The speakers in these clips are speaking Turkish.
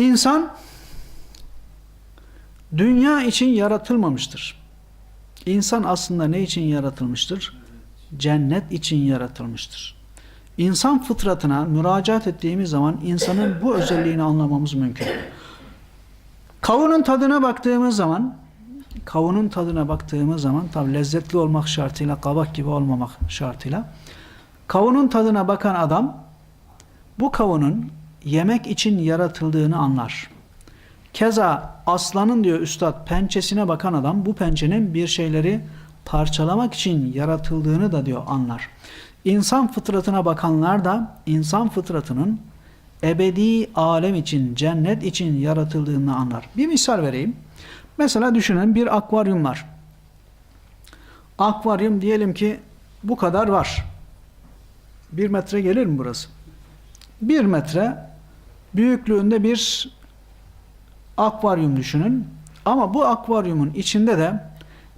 İnsan dünya için yaratılmamıştır. İnsan aslında ne için yaratılmıştır? Cennet için yaratılmıştır. İnsan fıtratına müracaat ettiğimiz zaman insanın bu özelliğini anlamamız mümkün. Kavunun tadına baktığımız zaman kavunun tadına baktığımız zaman tabi lezzetli olmak şartıyla kabak gibi olmamak şartıyla kavunun tadına bakan adam bu kavunun yemek için yaratıldığını anlar. Keza aslanın diyor üstad pençesine bakan adam bu pençenin bir şeyleri parçalamak için yaratıldığını da diyor anlar. İnsan fıtratına bakanlar da insan fıtratının ebedi alem için, cennet için yaratıldığını anlar. Bir misal vereyim. Mesela düşünün bir akvaryum var. Akvaryum diyelim ki bu kadar var. Bir metre gelir mi burası? Bir metre büyüklüğünde bir akvaryum düşünün. Ama bu akvaryumun içinde de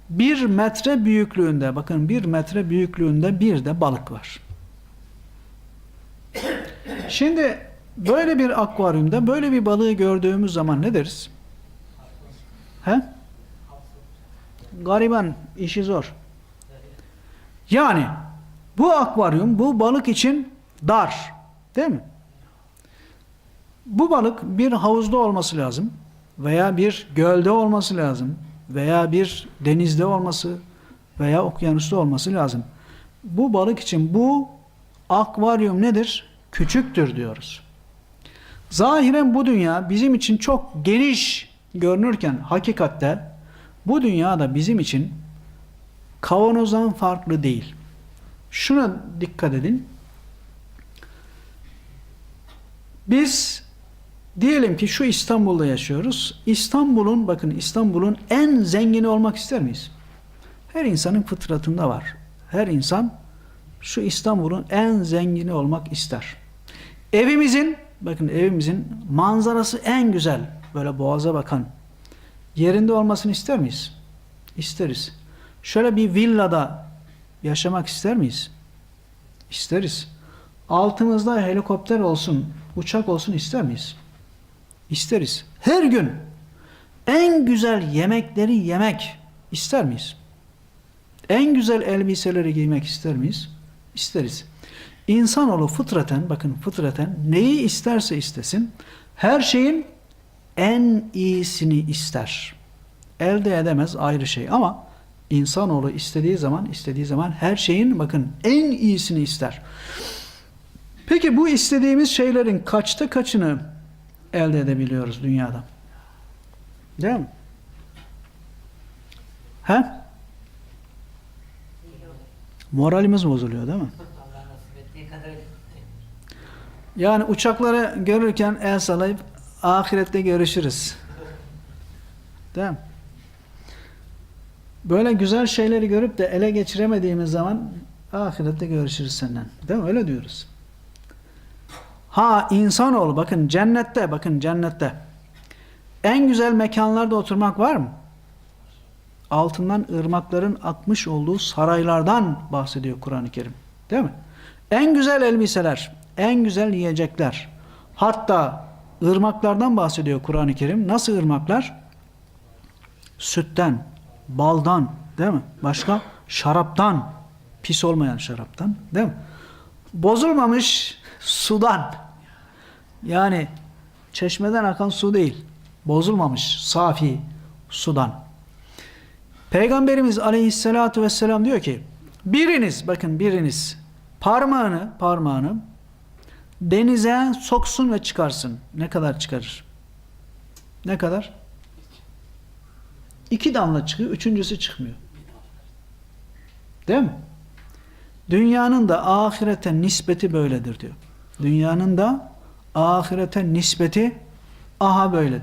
bir metre büyüklüğünde, bakın bir metre büyüklüğünde bir de balık var. Şimdi böyle bir akvaryumda böyle bir balığı gördüğümüz zaman ne deriz? He? Gariban, işi zor. Yani bu akvaryum bu balık için dar. Değil mi? Bu balık bir havuzda olması lazım veya bir gölde olması lazım veya bir denizde olması veya okyanusta olması lazım. Bu balık için bu akvaryum nedir? Küçüktür diyoruz. Zahiren bu dünya bizim için çok geniş görünürken hakikatte bu dünya da bizim için kavanozdan farklı değil. Şuna dikkat edin. Biz diyelim ki şu İstanbul'da yaşıyoruz. İstanbul'un bakın İstanbul'un en zengini olmak ister miyiz? Her insanın fıtratında var. Her insan şu İstanbul'un en zengini olmak ister. Evimizin bakın evimizin manzarası en güzel böyle boğaza bakan yerinde olmasını ister miyiz? İsteriz. Şöyle bir villada yaşamak ister miyiz? İsteriz. Altımızda helikopter olsun, uçak olsun ister miyiz? İsteriz. Her gün en güzel yemekleri yemek ister miyiz? En güzel elbiseleri giymek ister miyiz? İsteriz. İnsanoğlu fıtraten, bakın fıtraten neyi isterse istesin, her şeyin en iyisini ister. Elde edemez ayrı şey ama insanoğlu istediği zaman, istediği zaman her şeyin bakın en iyisini ister. Peki bu istediğimiz şeylerin kaçta kaçını elde edebiliyoruz dünyada? Değil mi? He? Moralimiz bozuluyor değil mi? Yani uçakları görürken el sallayıp ahirette görüşürüz. Değil mi? Böyle güzel şeyleri görüp de ele geçiremediğimiz zaman ahirette görüşürüz senden. Değil mi? Öyle diyoruz. Ha insanoğlu bakın cennette bakın cennette en güzel mekanlarda oturmak var mı? Altından ırmakların akmış olduğu saraylardan bahsediyor Kur'an-ı Kerim. Değil mi? En güzel elbiseler, en güzel yiyecekler. Hatta ırmaklardan bahsediyor Kur'an-ı Kerim. Nasıl ırmaklar? Sütten, baldan, değil mi? Başka? Şaraptan, pis olmayan şaraptan, değil mi? Bozulmamış sudan. Yani çeşmeden akan su değil. Bozulmamış, safi sudan. Peygamberimiz aleyhissalatu vesselam diyor ki biriniz bakın biriniz parmağını parmağını denize soksun ve çıkarsın. Ne kadar çıkarır? Ne kadar? İki damla çıkıyor, üçüncüsü çıkmıyor. Değil mi? Dünyanın da ahirete nispeti böyledir diyor. Dünyanın da ahirete nispeti aha böyledir.